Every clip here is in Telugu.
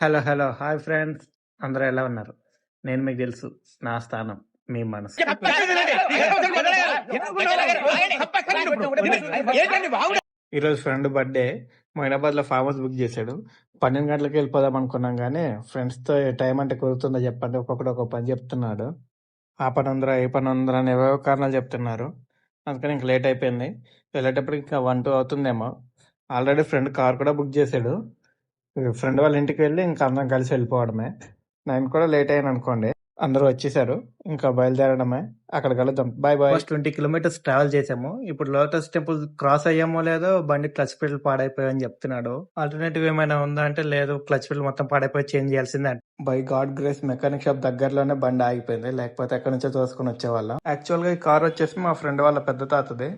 హలో హలో హాయ్ ఫ్రెండ్స్ అందరూ ఎలా ఉన్నారు నేను మీకు తెలుసు నా స్థానం మీ మనసు ఈరోజు ఫ్రెండ్ బర్త్డే మైనాబాద్లో ఫామ్ హౌస్ బుక్ చేశాడు పన్నెండు గంటలకు వెళ్ళిపోదాం అనుకున్నాం కానీ ఫ్రెండ్స్తో టైం అంటే కుదురుతుందో చెప్పండి ఒక్కొక్కడు ఒక పని చెప్తున్నాడు ఆ పని ఉందిరా ఏ పని ఉందిరా అని ఏవేవో కారణాలు చెప్తున్నారు అందుకని ఇంక లేట్ అయిపోయింది వెళ్ళేటప్పటికి ఇంకా వన్ టూ అవుతుందేమో ఆల్రెడీ ఫ్రెండ్ కార్ కూడా బుక్ చేశాడు ఫ్రెండ్ వాళ్ళ ఇంటికి వెళ్ళి ఇంకా అందరం కలిసి వెళ్ళిపోవడమే. నేను కూడా లేట్ అయ్యాను అనుకోండి. అందరూ వచ్చేసారు. ఇంకా బయలుదేరడమే. అక్కడ కలుద్దాం bye bye. Twenty kilometres travel చేసాము. ఇప్పుడు లోటస్ టెంపుల్ క్రాస్ అయ్యామో లేదో బండి క్లచ్ పిల్లలు పాడైపోయాయని చెప్తున్నాడు. ఆల్టర్నేటివ్ ఏమైనా ఉందా అంటే లేదు. క్లచ్ పిల్లలు మొత్తం పాడైపోయి చేంజ్ చేయాల్సిందే by God grace mechanic shop దగ్గరలోనే బండి ఆగిపోయింది. లేకపోతే ఎక్కడి నుంచో తోసుకుని వచ్చేవాళ్ళం. యాక్చువల్గా ఈ కార్ వచ్చేసి మా ఫ్రెండ్ వాళ్ళ పెద్ద తాతది.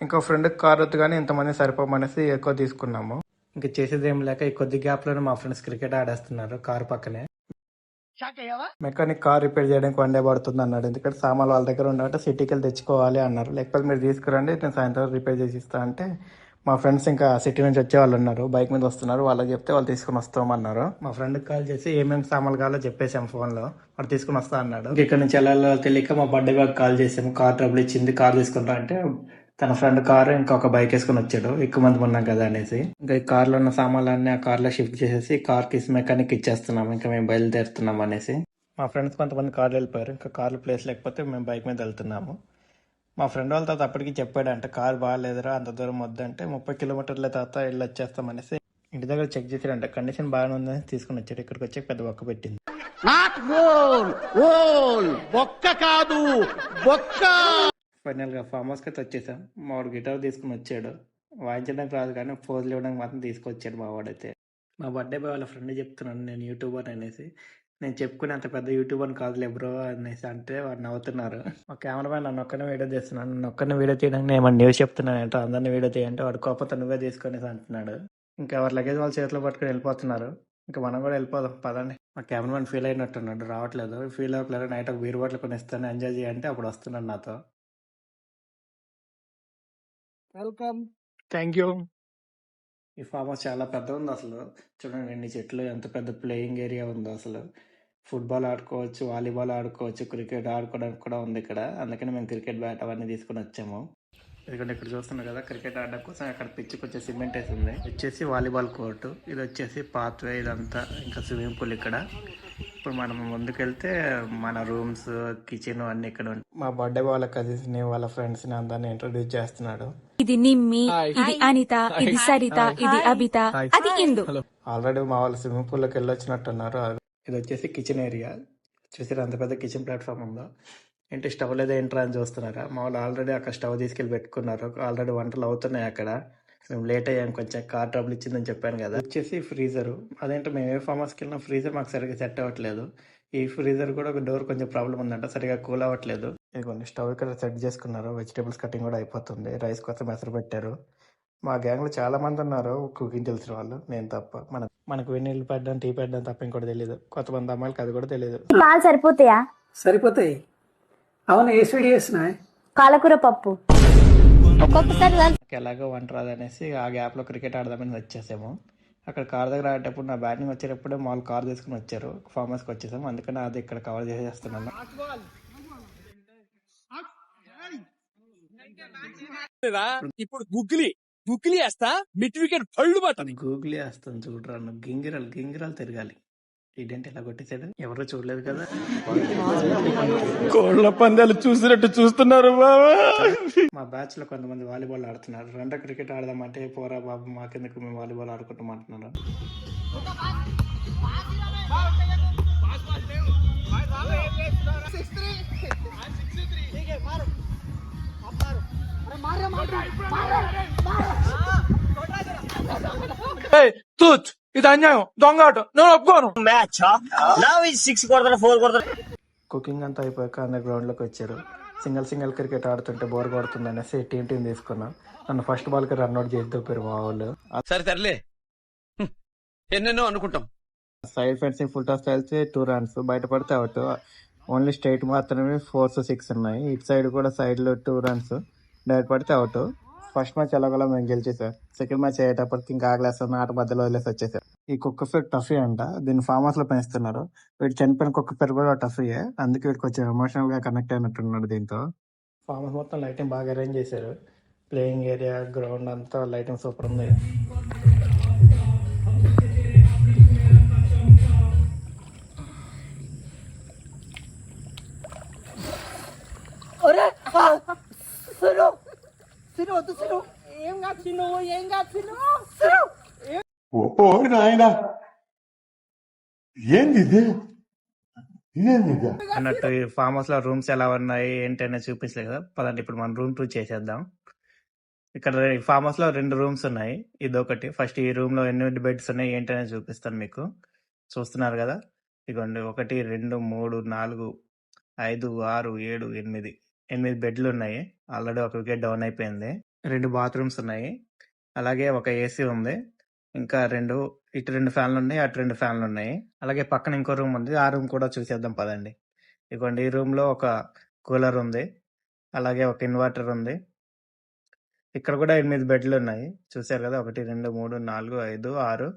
ఇంకో ఫ్రెండ్ కార్ వద్దుగానే ఇంతమంది సరిపోమనేసి ఎక్కువ తీసుకున్నాము. ఇంకా చేసేది ఏం లేక ఈ కొద్ది గ్యాప్లోనే మా ఫ్రెండ్స్ క్రికెట్ ఆడేస్తున్నారు కార్ పక్కనే. మెకానిక్ కార్ రిపేర్ చేయడానికి వన్ డే పడుతుంది అన్నాడు. ఎందుకంటే సామాన్లు వాళ్ళ దగ్గర ఉండబట్టి సిటీకి వెళ్ళి తెచ్చుకోవాలి అన్నారు. లేకపోతే మీరు తీసుకురండి నేను సాయంత్రం రిపేర్ చేసి ఇస్తా అంటే మా ఫ్రెండ్స్ ఇంకా సిటీ నుంచి వచ్చే వాళ్ళు ఉన్నారు. బైక్ మీద వస్తున్నారు. వాళ్ళకి చెప్తే వాళ్ళు తీసుకుని వస్తామన్నారు మా ఫ్రెండ్ కాల్ చేసి ఏమేమి సామాన్లు కావాలో చెప్పేసాం ఫోన్లో వాడు తీసుకుని వస్తా అన్నాడు. ఇంక ఇక్కడ నుంచి వెళ్ళాలో తెలియక మా బర్త్డే కాల్ చేసాము. కార్ ట్రబుల్ ఇచ్చింది కార్ తీసుకుంటా అంటే తన ఫ్రెండ్ కార్ ఇంకొక బైక్ వేసుకుని వచ్చాడు. ఎక్కువ మంది ఉన్నాం కదా అనేసి. ఇంకా ఈ కార్లో ఉన్న సామాన్లన్నీ ఆ కార్లో షిఫ్ట్ చేసేసి కార్ కిస్ మెకానిక్ ఇచ్చేస్తున్నాం. ఇంకా మేము బయలుదేరుతున్నాం అనేసి. మా ఫ్రెండ్స్ కొంతమంది కార్లు వెళ్ళిపోయారు. ఇంకా కార్లు ప్లేస్ లేకపోతే మేము బైక్ మీద వెళ్తున్నాము. మా ఫ్రెండ్ వాళ్ళ తాత అప్పటికి చెప్పాడు అంటే కార్ బాగాలేదురా అంత దూరం వద్దంటే ముప్పై కిలోమీటర్ల తర్వాత వెళ్ళి వచ్చేస్తాం అనేసి. ఇంటి దగ్గర చెక్ చేసాడంట కండిషన్ బాగానే ఉందని తీసుకుని వచ్చాడు. ఇక్కడికి వచ్చి పెద్ద బొక్క పెట్టింది. నాట్ ఓల్ ఓల్ బొక్క కాదు బొక్క! ఫైనల్గా ఫామ్ హౌస్కి అయితే వచ్చేసాం. మా వాడు గిటార్ తీసుకుని వచ్చాడు. వాయించడానికి రాదు కానీ ఫోజులు ఇవ్వడానికి మాత్రం తీసుకొచ్చాడు మావాడైతే. మా బర్త్డే బాయ్ వాళ్ళ ఫ్రెండ్ చెప్తున్నాను నేను యూట్యూబర్ అనేసి. నేను చెప్పుకునే అంత పెద్ద యూట్యూబర్ కాదులే బ్రో అనేసి అంటే వాడు నవ్వుతున్నారు. మా కెమెరామ్యాన్ నన్ను ఒక్కనే వీడియో తీస్తున్నాను నన్ను ఒక్కనే వీడియో తీయడానికి నేను న్యూస్ చెప్తున్నాను అంటే అందరిని వీడియో తీయంటే వాడు కోపంతో నువ్వే తీసుకొనేసి అంటున్నాడు. ఇంకా ఎవరి లగేజ్ వాళ్ళ చేతిలో పట్టుకొని వెళ్ళిపోతున్నారు. ఇంకా మనం కూడా వెళ్ళిపోదాం పదండి. మా కెమెరామెన్ ఫీల్ అయినట్టున్నాడు రావట్లేదు. ఫీల్ అవ్వట్లేదు. నైట్ ఒక బీర్ బాటిల్ కొనిస్తాను ఎంజాయ్ చేయంటే అప్పుడు వస్తున్నాడు నాతో. వెల్కమ్. Thank you. ఈ ఫామ్ హౌస్ చాలా పెద్ద ఉంది అసలు. చూడండి ఎన్ని చెట్లు ఎంత పెద్ద ప్లేయింగ్ ఏరియా ఉందో అసలు. ఫుట్బాల్ ఆడుకోవచ్చు వాలీబాల్ ఆడుకోవచ్చు క్రికెట్ ఆడుకోవడానికి కూడా ఉంది ఇక్కడ. అందుకని మేము క్రికెట్ బ్యాట్ అవన్నీ తీసుకుని వచ్చాము. ఎందుకంటే ఇక్కడ చూస్తున్నాం కదా క్రికెట్ ఆడడం కోసం అక్కడ పిచ్చి కొంచెం సిమెంట్ వేసి ఉంది వచ్చేసి వాలీబాల్ కోర్టు ఇది వచ్చేసి పాత్వే ఇదంతా ఇంకా స్విమ్మింగ్ పూల్ ఇక్కడ. ఇప్పుడు మనం ముందుకెళ్తే మన రూమ్స్ కిచెన్ అన్ని ఇక్కడ ఉంటాయి మా బర్త్డే వాళ్ళ కజిన్స్ని వాళ్ళ ఫ్రెండ్స్ని అందరిని ఇంట్రొడ్యూస్ చేస్తున్నాడు. ఇది నిమ్మి ఇది అనిత ఇది సరిత ఇది అబిత. అది ఇందు. ఆల్రెడీ మా వాళ్ళు స్విమ్మింగ్ పూల్లోకి వెళ్ళొచ్చినట్టున్నారు. ఇది వచ్చేసి కిచెన్ ఏరియా చూసారు అంత పెద్ద కిచెన్ ప్లాట్ఫామ్ ఉందో? ఏంటి స్టవ్ లేదా ఏంట్రా అని చూస్తున్నారా? మా వాళ్ళు ఆల్రెడీ అక్కడ స్టవ్ తీసుకెళ్ళి పెట్టుకున్నారు. ఆల్రెడీ వంటలు అవుతున్నాయి అక్కడ. మేము లేట్ అయ్యాం కొంచెం కార్ ట్రబుల్ ఇచ్చిందని చెప్పాను కదా. వచ్చేసి ఫ్రీజర్ అదేంటో మేము ఏ ఫామ్ హౌస్కి వెళ్ళినా ఫ్రీజర్ మాకు సరిగ్గా సెట్ అవ్వట్లేదు. ఈ ఫ్రీజర్ కూడా ఒక డోర్ కొంచెం ప్రాబ్లం ఉందంట సరిగా కూల్ అవ్వట్లేదు. ఇదిగోండి స్టవ్ ఇక్కడ సెట్ చేసుకున్నారు. వెజిటేబుల్స్ కటింగ్ కూడా అయిపోతుంది. రైస్ కోసం ఎసరు పెట్టారు. మా గ్యాంగ్లో చాలా మంది ఉన్నారు కుకింగ్ తెలిసిన వాళ్ళు. నేను తప్ప. మన మనకు వెన్నీళ్ళు పెట్టడం టీ పెట్టడం తప్ప ఇంకోటి తెలియదు కొంతమంది అమ్మాయిలకి అది కూడా తెలియదు పాలు సరిపోతాయా? సరిపోతాయి. అవును ఏ స్వీట్ చేసినా? పాలకూర పప్పు. ఒక్కొక్కసారి ఎలాగో వంట రాదనేసి ఆ గ్యాప్లో క్రికెట్ ఆడదామని వచ్చేసాము. అక్కడ కార్ దగ్గర ఆడేటప్పుడు నా బ్యాటింగ్ వచ్చేటప్పుడు మాల్ కార్ తీసుకుని వచ్చారు. ఫామ్ హౌస్కి వచ్చేసాము. అందుకని అది ఇక్కడ కవర్ చేసేస్తున్నాను. ఇప్పుడు గుగ్గిలి గుగ్గిలి వేస్తా మిడ్ వికెట్ పళ్ళు పట్టని గూగులే వస్తుంది చూడరా నువ్వు గింగిరాలు గింగిరాలు తిరగాలి. ఇదేంటి ఇలా కొట్టేసాడు ఎవరు చూడలేదు కదా. కోళ్ళ పందాలు చూసినట్టు చూస్తున్నారు బాబా. మా బ్యాచ్లో కొంతమంది వాలీబాల్ ఆడుతున్నారు. రెండో క్రికెట్ ఆడదామంటే పోరా బాబు మాకెందుకు మేము వాలీబాల్ ఆడుకుంటాం అంటున్నారు. తూచ్ ఇది అన్యాయం. దొంగ ఆట. నేను ఒప్పుకోను. మ్యాచ్ సిక్స్ కొడతాడు ఫోర్ కొడతాడు కుకింగ్ అంతా అయిపోయాక అందరు గ్రౌండ్లోకి వచ్చారు. సింగిల్ సింగిల్ క్రికెట్ ఆడుతుంటే బోర్ కొడుతుంది అనేసి టీం టీం తీసుకున్నాం. నన్ను ఫస్ట్ బాల్కి రన్అట్ చేసి దొప్పారు మా వాళ్ళు. సరే తరలే ఎన్నెన్నో అనుకుంటాం. సైడ్ ఫెన్సింగ్ ఫుల్ టాస్ వెళ్తే టూ రన్స్ బయట పడితే అవుట్ ఓన్లీ స్ట్రైట్ మాత్రమే ఫోర్స్ సిక్స్ ఉన్నాయి. ఇటు సైడ్ కూడా సైడ్లో టూ రన్స్ డైరెక్ట్ పడితే అవుట్. ఫస్ట్ మ్యాచ్ ఎలాగోలా మేము గెలిచేసాం. సెకండ్ మ్యాచ్ అయ్యేటప్పటికి ఇంకా ఆగలేస్తాం. ఆట మధ్యలో వదిలేసి వచ్చేసాం. ఈ కుక్క పేరు టఫీ అంట. దీన్ని ఫామ్ హౌస్లో పెంచుతున్నారు. వీడు చనిపోయిన కుక్క పేరు కూడా టఫీయే. అందుకే వీడికి కొంచెం ఎమోషనల్గా కనెక్ట్ అయినట్టున్నాడు దీంతో. ఫామ్ హౌస్ మొత్తం లైటింగ్ బాగా అరేంజ్ చేశారు. ప్లేయింగ్ ఏరియా గ్రౌండ్ అంతా లైటింగ్ సూపర్ ఉంది. ఓ నాయనా. ఏంది ఇది? ఇదేంది ఇది? అన్నట్టు ఈ ఫామ్ హౌస్లో రూమ్స్ ఎలా ఉన్నాయి ఏంటి అనేది చూపించలేదు కదా. పదండి ఇప్పుడు మనం రూమ్ టూర్ చేసేద్దాం. ఇక్కడ ఫామ్ హౌస్లో రెండు రూమ్స్ ఉన్నాయి. ఇది ఒకటి ఫస్ట్ ఈ రూమ్లో ఎన్ని బెడ్స్ ఉన్నాయి ఏంటి అనేది చూపిస్తాను మీకు. చూస్తున్నారు కదా? ఇదిగోండి ఒకటి రెండు మూడు నాలుగు ఐదు ఆరు ఏడు ఎనిమిది. ఎనిమిది బెడ్లు ఉన్నాయి ఆల్రెడీ ఒక వికెట్ డౌన్ అయిపోయింది. రెండు బాత్రూమ్స్ ఉన్నాయి. అలాగే ఒక ఏసీ ఉంది. ఇంకా రెండు ఇటు రెండు ఫ్యాన్లు ఉన్నాయి అటు రెండు ఫ్యాన్లు ఉన్నాయి అలాగే పక్కన ఇంకో రూమ్ ఉంది. ఆ రూమ్ కూడా చూసేద్దాం పదండి. ఇదిగోండి ఈ రూమ్లో ఒక కూలర్ ఉంది. అలాగే ఒక ఇన్వర్టర్ ఉంది. ఇక్కడ కూడా ఎనిమిది బెడ్లు ఉన్నాయి చూసారు కదా ఒకటి రెండు మూడు నాలుగు ఐదు ఆరు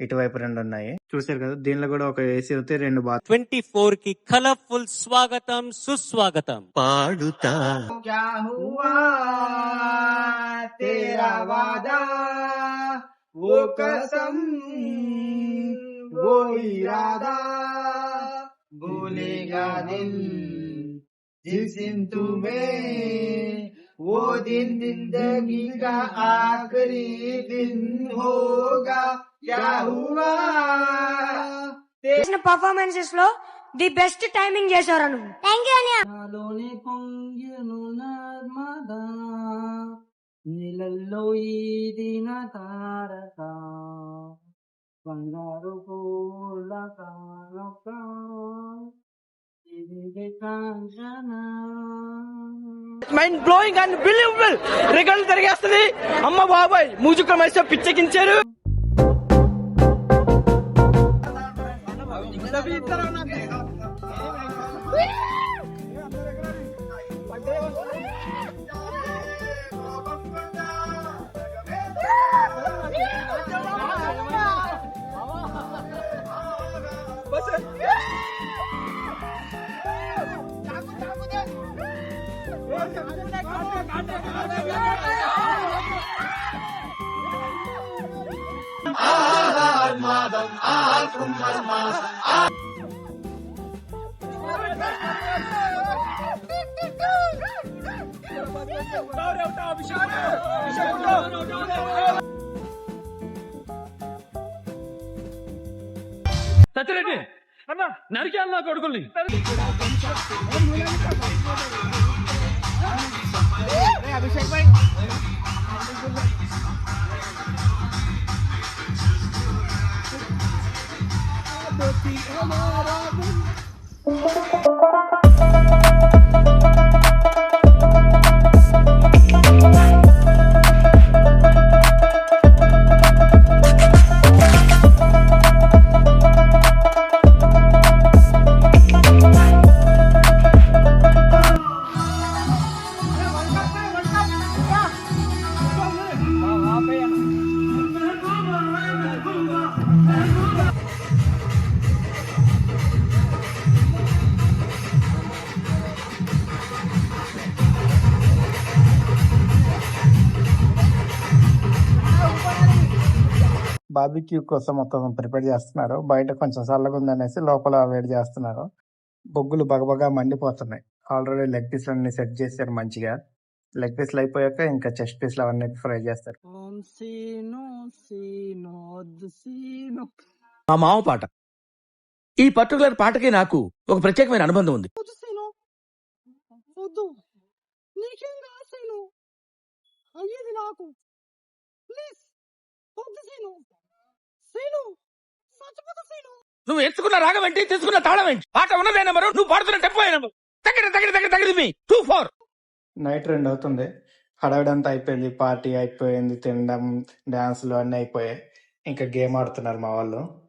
ఇటువైపు రెండు ఉన్నాయి. చూసారు కదా దీనిలో కూడా ఒక ఏసీ ఉంది రెండు బాత్ ట్వంటీ ఫోర్కి కలర్ఫుల్ స్వాగతం సుస్వాగతం. పాడుతా. చేసిన పర్ఫార్మెన్సెస్లో ది బెస్ట్ టైమింగ్ చేశారు నువ్వు? థ్యాంక్ యూ అనియా నాలోని పొంగెను నర్మదా నీళ్ళల్లో ఈదిన తారక బంగారు పూల కానొక mind blowing and believable record తిరిగేస్తుంది అమ్మ బాబాయ్ మూజుక మధ్య Evítalo, సత్యరెడ్డి అన్న నరికాను నా కొడుకుల్ని బార్బిక్యూ కోసం మొత్తం ప్రిపేర్ చేస్తున్నారు. బయట కొంచెం చల్లగా ఉందనేసి లోపల వేడి చేస్తున్నారు. బొగ్గులు బగబగా మండిపోతున్నాయి. ఆల్రెడీ లెగ్ పీస్లు అన్ని సెట్ చేశారు మంచిగా. లెగ్ పీస్లు అయిపోయాక ఇంకా చెస్ట్ పీస్లు అవన్నీ ఫ్రై చేస్తారు. మా మామ పాట. ఈ పర్టికులర్ పాటకి నాకు ఒక ప్రత్యేకమైన అనుబంధం ఉంది. నాకు ప్లీజ్. నువ్వు ఎంచుకున్న రాగం ఏంటి? తీసుకున్న తాళం ఏంటి? పాట ఉన్నదే నెంబరు? నువ్వు పాడుతున్న టెంపో నెంబరు? దగ్గర దగ్గర దగ్గర దగ్గర మీ. టూ ఫోర్ నైట్ రెండు అవుతుంది. హడావిడంతా అయిపోయింది. పార్టీ అయిపోయింది. తినడం డాన్సులు అన్నీ అయిపోయాయి. ఇంకా గేమ్ ఆడుతున్నారు మా వాళ్ళు.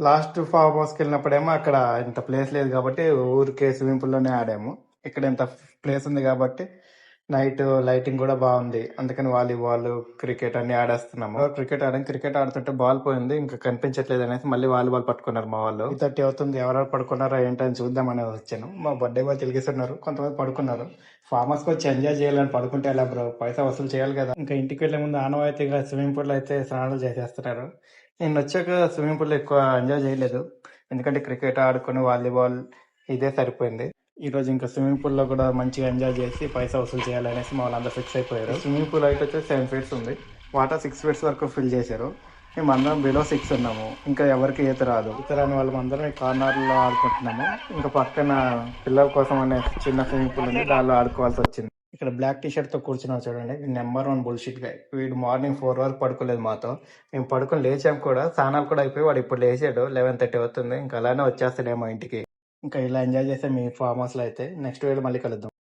లాస్ట్ ఫామ్ హౌస్కి వెళ్ళినప్పుడేమో అక్కడ ఇంత ప్లేస్ లేదు కాబట్టి ఊరికే స్విమ్మింగ్ పూల్లోనే ఆడాము. ఇక్కడ ఇంత ప్లేస్ ఉంది కాబట్టి నైట్ లైటింగ్ కూడా బాగుంది. అందుకని వాలీబాల్ క్రికెట్ అన్ని ఆడేస్తున్నాము. క్రికెట్ ఆడాం. క్రికెట్ ఆడుతుంటే బాల్ పోయింది. ఇంకా కనిపించట్లేదు అనేసి మళ్ళీ వాలీబాల్ పట్టుకున్నారు మా వాళ్ళు. థర్టీ అవుతుంది. ఎవరెవరు పడుకున్నారో ఏంటని చూద్దామని వచ్చాను. మా బర్త్డే వాళ్ళు తెలిగిస్తున్నారు కొంతమంది పడుకున్నారు. ఫార్మర్స్ వచ్చి ఎంజాయ్ చేయాలని పడుకుంటే ఎలా బ్రో? పైసా వసూలు చేయాలి కదా. ఇంకా ఇంటికి వెళ్ళే ముందు ఆనవాయితీగా స్విమ్మింగ్ పూల్ అయితే స్నానాలు చేసేస్తున్నారు. నేను వచ్చాక స్విమ్మింగ్ పూల్ ఎక్కువ ఎంజాయ్ చేయలేదు. ఎందుకంటే క్రికెట్ ఆడుకుని వాలీబాల్ ఇదే సరిపోయింది. ఈరోజు ఇంకా స్విమ్మింగ్ పూల్లో కూడా మంచిగా ఎంజాయ్ చేసి పైసా వసూలు చేయాలనేసి మా వాళ్ళందరూ ఫిక్స్ అయిపోయారు. స్విమ్మింగ్ పూల్ అయితే వచ్చేసి సెవెన్ ఫీట్స్ ఉంది. వాటర్ సిక్స్ ఫీట్స్ వరకు ఫిల్ చేశారు. మేము అందరం బిలో సిక్స్ ఉన్నాము. ఇంకా ఎవరికి ఈత రాదు. ఈత రాని వాళ్ళం అందరం ఈ కార్నర్లో ఆడుకుంటున్నాము. ఇంకా పక్కన పిల్లల కోసం అనే చిన్న స్విమ్మింగ్ పూల్ ఉంది. దానిలో ఆడుకోవాల్సి వచ్చింది. ఇక్కడ బ్లాక్ టీ తో కూర్చున్నాం చూడండి. నెంబర్ వన్ బుల్షిట్గా వీడు మార్నింగ్ ఫోర్ వరకు పడుకోలేదు మాతో. మేము పడుకొని లేచాం కూడా. స్నానాలు కూడా అయిపోయి వాడు ఇప్పుడు లేచాడు. లెవెన్ థర్టీ అవుతుంది. ఇంకా అలానే వచ్చేస్తాడేమో ఇంటికి. ఇంకా ఇలా ఎంజాయ్ చేస్తే మీ ఫామ్ హౌస్లో అయితే నెక్స్ట్ వీడియో మళ్ళీ కలుద్దాం.